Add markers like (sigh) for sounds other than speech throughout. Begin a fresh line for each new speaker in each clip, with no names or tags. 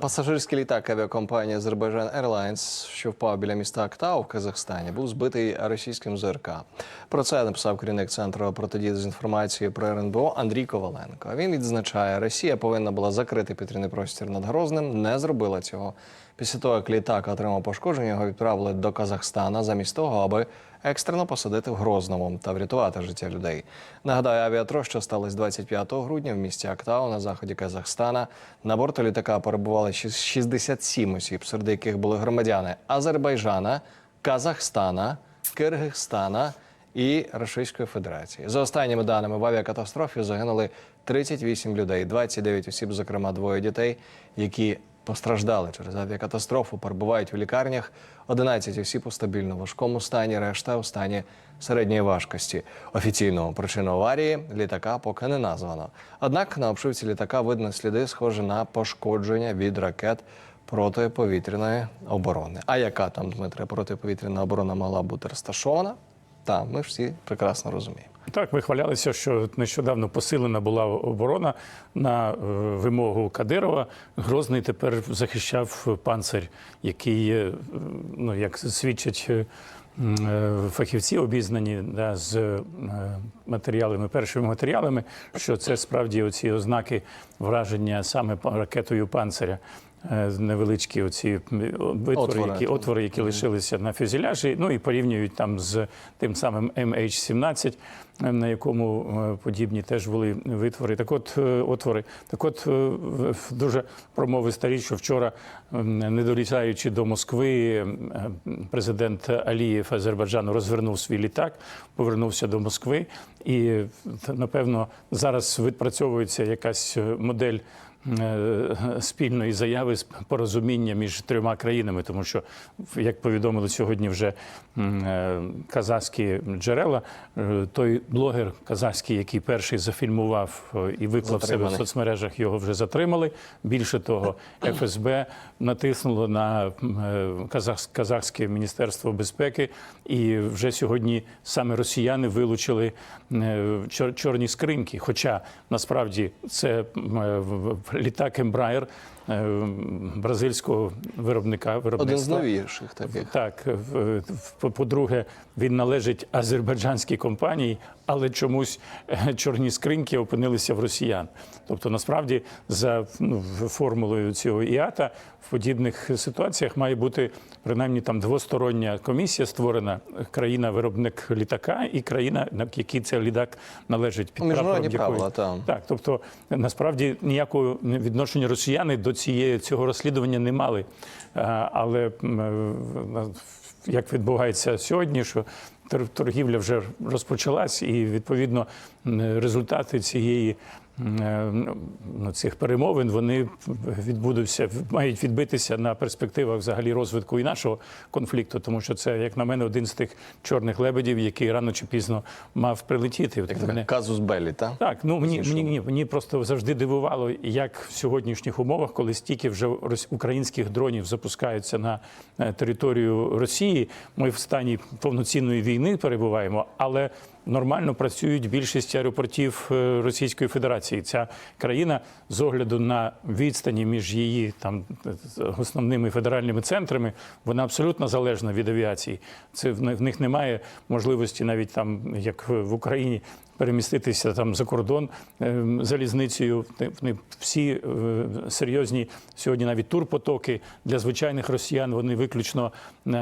Пасажирський літак авіакомпанії Azerbaijan Airlines, що впав біля міста Актау в Казахстані, був збитий російським ЗРК. Про це написав керівник центру протидії дезінформації про РНБО Андрій Коваленко. Він відзначає, Росія повинна була закрити повітряний простір над Грозним, не зробила цього. Після того, як літак отримав пошкодження, його відправили до Казахстана замість того, аби екстрено посадити в Грозному та врятувати життя людей. Нагадаю, авіатроща що сталося 25 грудня в місті Актау на заході Казахстана. На борту літака перебували шіс- 67 осіб, серед яких були громадяни Азербайджана, Казахстана, Киргизстана і Російської Федерації. За останніми даними в авіакатастрофі загинули 38 людей, 29 осіб, зокрема двоє дітей, які постраждали через авіакатастрофу, перебувають в лікарнях. 11 осіб у стабільно важкому стані, решта у стані середньої важкості. Офіційного причину аварії літака поки не названо. Однак на обшивці літака видно сліди, схожі на пошкодження від ракет протиповітряної оборони. А яка там Дмитре протиповітряна оборона мала бути розташована? Та ми всі прекрасно розуміємо.
Так, ви хвалялися, що нещодавно посилена була оборона на е, вимогу Кадирова. Грозний тепер захищав панцир, який, е, ну як свідчать е, фахівці, обізнані да, з матеріалами, першими матеріалами, що це справді оці ознаки враження саме ракетою панциря. Е, Невеличкі оці витвори,
Отвори.
які отвори, які лишилися на фюзеляжі, ну і порівнюють там з тим самим MH17, е, на якому е, подібні теж були витвори. Так от е, отвори. Так от е, дуже промовиста річ, що вчора, не долітаючи до Москви, е, президент Алієв Азербайджану розвернув свій літак, повернувся до Москви, і е, напевно зараз відпрацьовується якась е, модель е, спільної заяви з порозуміння між трьома країнами, тому що, як повідомили сьогодні вже е, казахські джерела, е, той блогер казахський, який перший зафільмував е, і виклав себе в соцмережах, його вже затримали. Більше того, ФСБ натиснуло на е, казах, казахське міністерство безпеки, і вже сьогодні саме росіяни вилучили е, чор- чорні скриньки. Хоча насправді це е, в- літак Embraer е, бразильського виробника
Один з новіших таких.
Так, в- по-друге, він належить азербайджанській компанії, але чомусь е, чорні скриньки опинилися в росіян. Тобто, насправді, за ну, формулою цього ІАТА в подібних ситуаціях має бути принаймні там двостороння комісія створена країна-виробник літака і країна, на якій цей літак належить під прапором якої-
правила, там.
так, тобто насправді ніякого відношення росіяни до цієї цього розслідування не мали. Але м, е, як відбувається сьогодні, що тор- торгівля вже розпочалась, і відповідно результати цієї. Е, ну, цих перемовин вони відбудуться, мають відбитися на перспективах взагалі розвитку і нашого конфлікту, тому що це, як на мене, один з тих чорних лебедів, який рано чи пізно мав прилетіти. От
Як
мене-
казус Беллі, та?
так, ну мені, мені, ні, мені просто завжди дивувало, як в сьогоднішніх умовах, коли стільки вже українських дронів запускаються на е, територію Росії, ми в стані повноцінної війни перебуваємо, але нормально працюють більшість аеропортів е, Російської Федерації. Ця країна з огляду на відстані між її там основними федеральними центрами, вона абсолютно залежна від авіації. Це в них немає можливості навіть там, як в Україні, переміститися там за кордон е, залізницею. Вони всі е, серйозні сьогодні навіть турпотоки для звичайних росіян. Вони виключно е,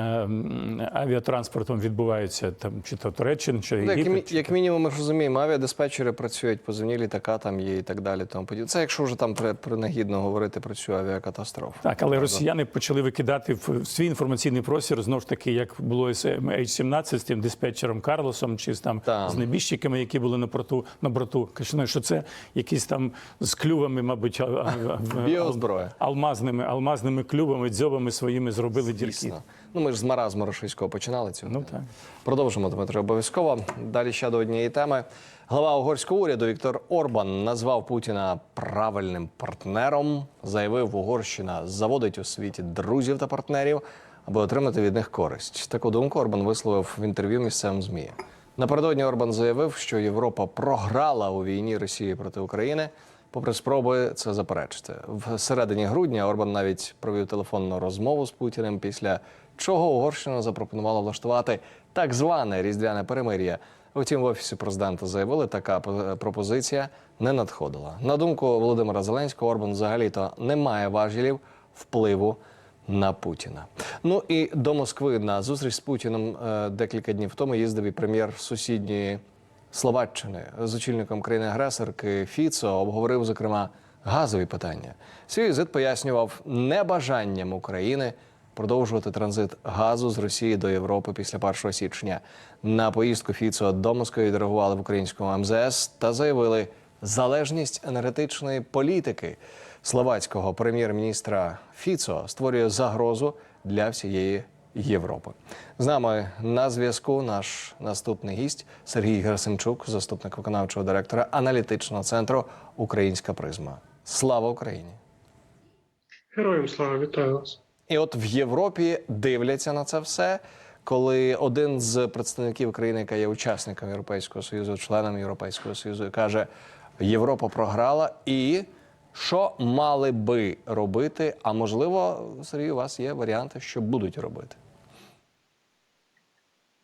авіатранспортом відбуваються там чи то Туреччина, чи
Ну, Як,
Єгипет.
як мінімум, ми ж розуміємо, авіадиспетчери працюють, позивні літака там є і так далі. Тому. Це якщо вже там при- принагідно говорити про цю авіакатастрофу.
Так, але росіяни почали викидати в свій інформаційний простір знову ж таки, як було з H-17 з тим диспетчером Карлосом, чи з там
Так.
з небіжчиками, які були на борту на борту. Кажуть, що це якісь там з клювами, мабуть, (laughs)
Біозброя.
алмазними, алмазними клювами, дзьобами своїми зробили дірки.
Ну ми ж з маразму російського починали цю.
Ну так.
Продовжимо, Дмитро, обов'язково. Далі ще до однієї теми. Глава угорського уряду Віктор Орбан назвав Путіна правильним партнером. Заявив, Угорщина заводить у світі друзів та партнерів, аби отримати від них користь. Таку думку Орбан висловив в інтерв'ю місцевим ЗМІ. Напередодні Орбан заявив, що Європа програла у війні Росії проти України. попри спроби це заперечити. В середині грудня Орбан навіть провів телефонну розмову з Путіним, після чого Угорщина запропонувала влаштувати так зване різдвяне перемир'я. Втім, в офісі президента заявили, така пропозиція не надходила. На думку Володимира Зеленського, Орбан взагалі-то не має важелів впливу на Путіна. Ну і до Москви на зустріч з Путіним е, декілька днів тому їздив і прем'єр сусідньої Словаччини з очільником країни-агресорки Фіцо обговорив зокрема газові питання. Свій візит пояснював небажанням України продовжувати транзит газу з Росії до Європи після 1 січня. На поїздку Фіцо до Москви відреагували в українському МЗС та заявили залежність енергетичної політики словацького прем'єр-міністра Фіцо створює загрозу для всієї Європи. З нами на зв'язку наш наступний гість Сергій Герасимчук, заступник виконавчого директора аналітичного центру Українська призма. Слава Україні!
Героям слава, вітаю вас.
І от в Європі дивляться на це все, коли один з представників країни, яка є учасником Європейського Союзу, членом Європейського Союзу, каже: Європа програла, і що мали би робити? А можливо, Сергій, у вас є варіанти, що будуть робити.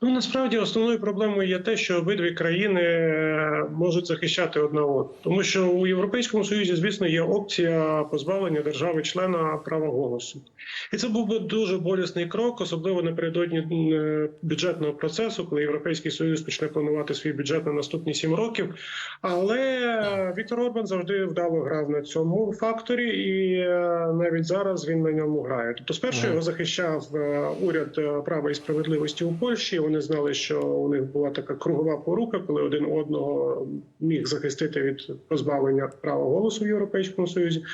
Ну насправді основною проблемою є те, що обидві країни е, можуть захищати одна одну, тому що у Європейському Союзі, звісно, є опція позбавлення держави-члена права голосу, і це був би дуже болісний крок, особливо напередодні е, бюджетного процесу, коли Європейський Союз почне планувати свій бюджет на наступні сім років. Але Віктор Орбан завжди вдало грав на цьому факторі, і е, навіть зараз він на ньому грає. Тобто, спершу його захищав уряд права і справедливості у Польщі. Вони знали, що у них була така кругова порука, коли один одного міг захистити від позбавлення права голосу в Європейському Союзі.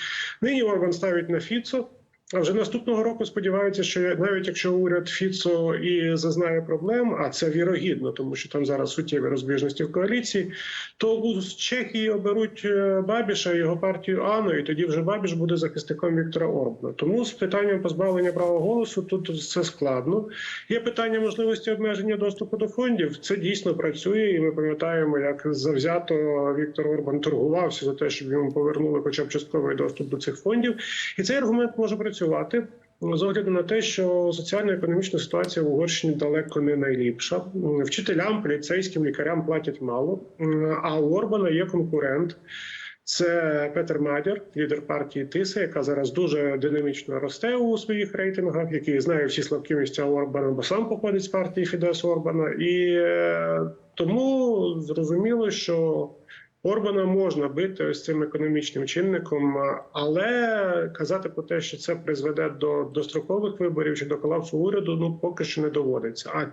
Нині Орбан ставить на Фіцо. А вже наступного року сподіваються, що навіть якщо уряд Фіцо і зазнає проблем, а це вірогідно, тому що там зараз суттєві розбіжності в коаліції, то у Чехії оберуть е, Бабіша його партію Ану, і тоді вже Бабіш буде захисником Віктора Орбана. Тому з питанням позбавлення права голосу тут все складно. Є питання можливості обмеження доступу до фондів. Це дійсно працює, і ми пам'ятаємо, як завзято Віктор Орбан торгувався за те, щоб йому повернули хоча б частковий доступ до цих фондів. І цей аргумент може працювати. З огляду на те, що соціально-економічна ситуація в Угорщині далеко не найліпша. Вчителям, поліцейським, лікарям платять мало. А у Орбана є конкурент. Це Петер Мадяр, лідер партії Тиса, яка зараз дуже динамічно росте у своїх рейтингах, який знає всі слабкі місця Орбана, бо сам походить з партії Фідес Орбана. І е, тому зрозуміло, що Орбана можна бити ось цим економічним чинником, але казати про те, що це призведе до дострокових виборів чи до колапсу уряду, ну поки що не доводиться. А,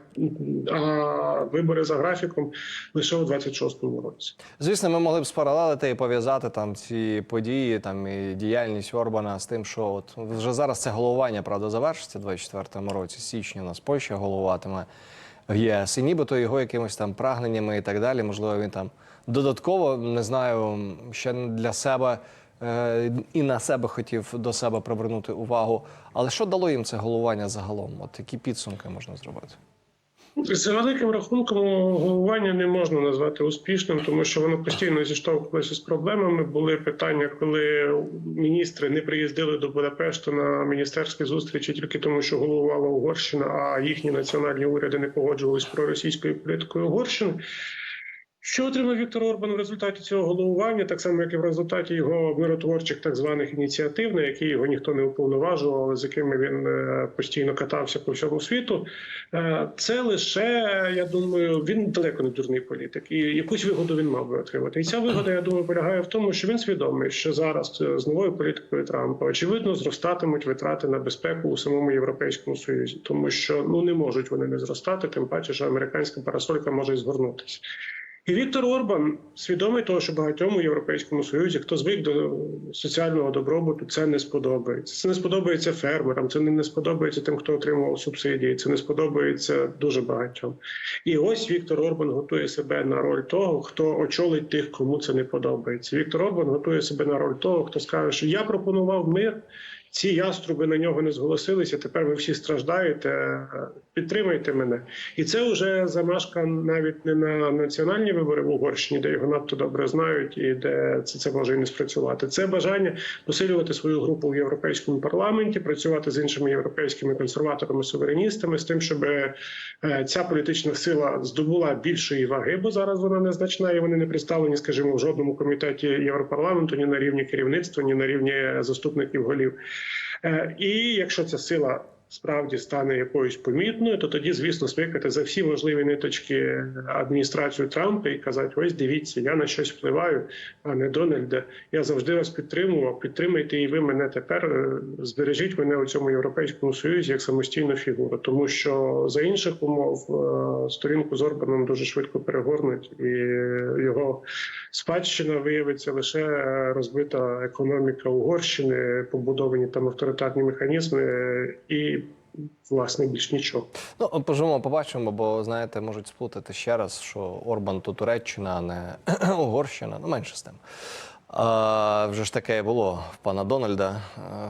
а вибори за графіком лише у 26-му році.
Звісно, ми могли б спаралелити і пов'язати там ці події, там і діяльність Орбана з тим, що от вже зараз це головування, правда, завершиться у 24-му році. Січня у нас Польща головатиме в ЄС. І нібито його якимось там прагненнями і так далі. Можливо, він там додатково не знаю, ще для себе. е, І на себе хотів до себе привернути увагу. Але що дало їм це головування загалом? От які підсумки можна зробити?
За великим рахунком головування не можна назвати успішним, тому що воно постійно зіштовхувалося з проблемами. Були питання, коли міністри не приїздили до Будапешту на міністерські зустрічі тільки тому, що головувала Угорщина, а їхні національні уряди не погоджувалися з проросійською політикою Угорщини. Що отримав Віктор Орбан в результаті цього головування, так само як і в результаті його миротворчих так званих ініціатив, на які його ніхто не уповноважував, але з якими він е, постійно катався по всьому світу. Е, Це лише я думаю, він далеко не дурний політик, і якусь вигоду він мав би отримати. І ця вигода, я думаю, полягає в тому, що він свідомий, що зараз е, з новою політикою Трампа очевидно зростатимуть витрати на безпеку у самому європейському союзі, тому що ну не можуть вони не зростати, тим паче, що американська парасолька може і згорнутися. І Віктор Орбан свідомий того, що багатьом у європейському союзі, хто звик до соціального добробуту, це не сподобається. Це не сподобається фермерам, це не сподобається тим, хто отримував субсидії. Це не сподобається дуже багатьом. І ось Віктор Орбан готує себе на роль того, хто очолить тих, кому це не подобається. Віктор Орбан готує себе на роль того, хто скаже, що я пропонував мир. Ці яструби на нього не зголосилися. Тепер ви всі страждаєте. Підтримайте мене, і це вже замашка навіть не на національні вибори в Угорщині, де його надто добре знають, і де це, це може і не спрацювати. Це бажання посилювати свою групу в європейському парламенті, працювати з іншими європейськими консерваторами, сувереністами, з тим, щоб е, ця політична сила здобула більшої ваги, бо зараз вона незначна, і вони не представлені, скажімо, в жодному комітеті Європарламенту, ні на рівні керівництва, ні на рівні заступників голів. Е, І якщо ця сила справді стане якоюсь помітною, то тоді, звісно, смикати за всі можливі ниточки адміністрацію Трампа і казати: ось дивіться, я на щось впливаю, а не Дональда. Я завжди вас підтримував. Підтримайте і ви мене тепер. е, Збережіть мене у цьому європейському союзі як самостійну фігуру, тому що за інших умов е, сторінку з Орбаном дуже швидко перегорнуть, і його спадщина виявиться лише е, розбита економіка Угорщини, побудовані там авторитарні механізми і. Власне, більш нічого.
Ну, поживемо, побачимо, бо знаєте, можуть сплутати ще раз, що Орбан то Туреччина, а не (clears throat) Угорщина. Ну, менше з тим. А, вже ж таке було в пана Дональда.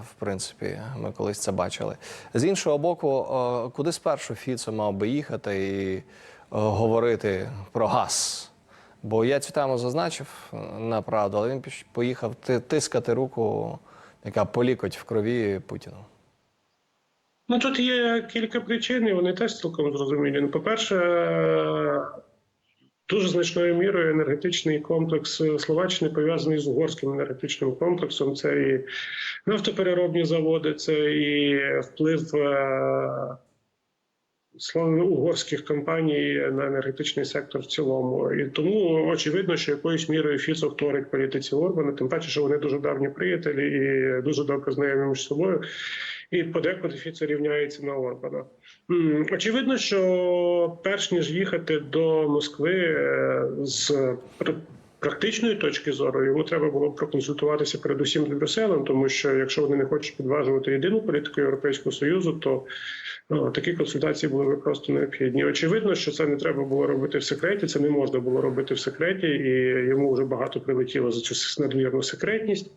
В принципі, ми колись це бачили. З іншого боку, куди спершу Фіцо мав би їхати і говорити про газ? Бо я цю тему зазначив е, на правду, але він поїхав тискати руку, яка полікоть в крові Путіну.
Ну тут є кілька причин, і вони теж цілком зрозумілі. Ну, по-перше, дуже значною мірою енергетичний комплекс Словаччини пов'язаний з угорським енергетичним комплексом. Це і нафтопереробні заводи, це і вплив е, угорських компаній на енергетичний сектор в цілому. І тому очевидно, що якоюсь мірою Фіцо вторить політиці Орбана, тим паче, що вони дуже давні приятелі і дуже добре знайомі між собою. І подекуди Фіцо рівняється на Орбана. Очевидно, що перш ніж їхати до Москви е, з практичної точки зору, йому треба було проконсультуватися передусім з Брюсселем, тому що якщо вони не хочуть підважувати єдину політику Європейського союзу, то ну, такі консультації були б просто необхідні. Очевидно, що це не треба було робити в секреті. Це не можна було робити в секреті, і йому вже багато прилетіло за цю надмірну секретність.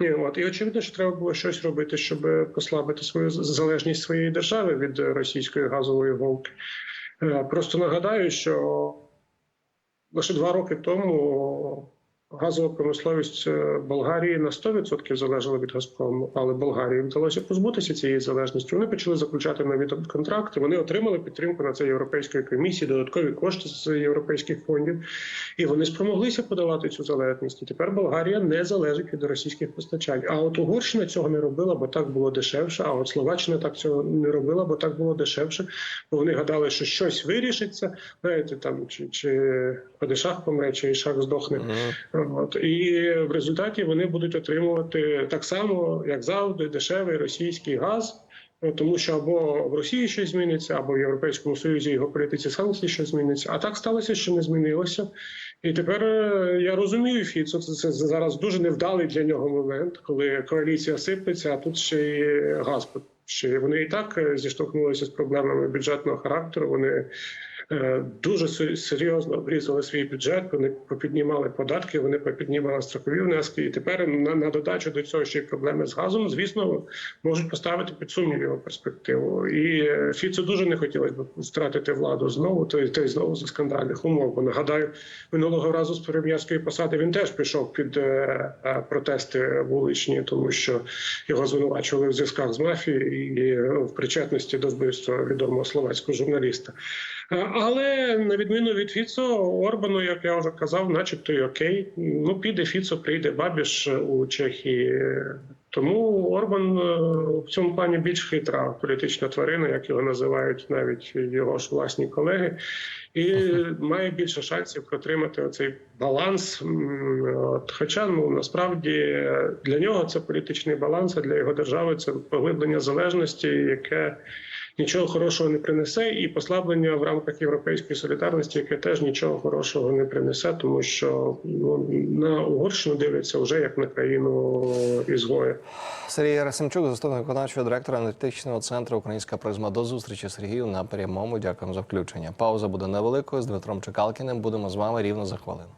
І, от і очевидно, що треба було щось робити, щоб послабити свою залежність своєї держави від російської газової голки. Е, Просто нагадаю, що лише два роки тому газова промисловість е, Болгарії на 100% залежала від Газпрому, але Болгарії вдалося позбутися цієї залежності. Вони почали заключати нові контракти. Вони отримали підтримку на це Європейської комісії, додаткові кошти з європейських фондів, і вони спромоглися подолати цю залежність. І тепер Болгарія не залежить від російських постачань. А от Угорщина цього не робила, бо так було дешевше. А от Словаччина так цього не робила, бо так було дешевше. Бо вони гадали, що щось вирішиться. Знаєте, там чи, чи Падишах помре, чи Ішак здохне. От і в результаті вони будуть отримувати так само, як завжди, дешевий російський газ. Ну, Тому що або в Росії щось зміниться, або в Європейському Союзі його політиці санкцій щось зміниться. А так сталося, що не змінилося. І тепер е, я розумію Фіцо. Це, це зараз дуже невдалий для нього момент, коли коаліція сиплеться, а тут ще й газ. Ще вони і так е, зіштовхнулися з проблемами бюджетного характеру. Вони дуже серйозно обрізали свій бюджет. Вони попіднімали податки, вони попіднімали страхові внески. І тепер на, на додачу до цього ще проблеми з газом. Звісно, можуть поставити під сумнів його перспективу. І е, Фіцу дуже не хотілося б втратити владу знову, то й то й знову за скандальних умов. Бо нагадаю, минулого разу з прем'єрської посади він теж пішов під е, е, протести вуличні, тому що його звинувачували в зв'язках з мафією і е, в причетності до вбивства відомого словацького журналіста. Е, Але на відміну від Фіцо, Орбану, як я вже казав, начебто й окей. Ну піде Фіцо, прийде Бабіш у Чехії. Тому Орбан е, в цьому плані більш хитра політична тварина, як його називають навіть його ж власні колеги, і (laughs) має більше шансів протримати оцей баланс. От, хоча ну насправді е, для нього це політичний баланс, а для його держави це поглиблення залежності, яке нічого хорошого не принесе, і послаблення в рамках європейської солідарності, яке теж нічого хорошого не принесе, тому що ну, на Угорщину дивляться вже як на країну ізгоя.
Сергій Ярасимчук, заступник виконавчого директора аналітичного центру Українська призма. До зустрічі Сергію на прямому. Дякуємо за включення. Пауза буде невеликою з Дмитром Чекалкіним. Будемо з вами рівно за хвилину.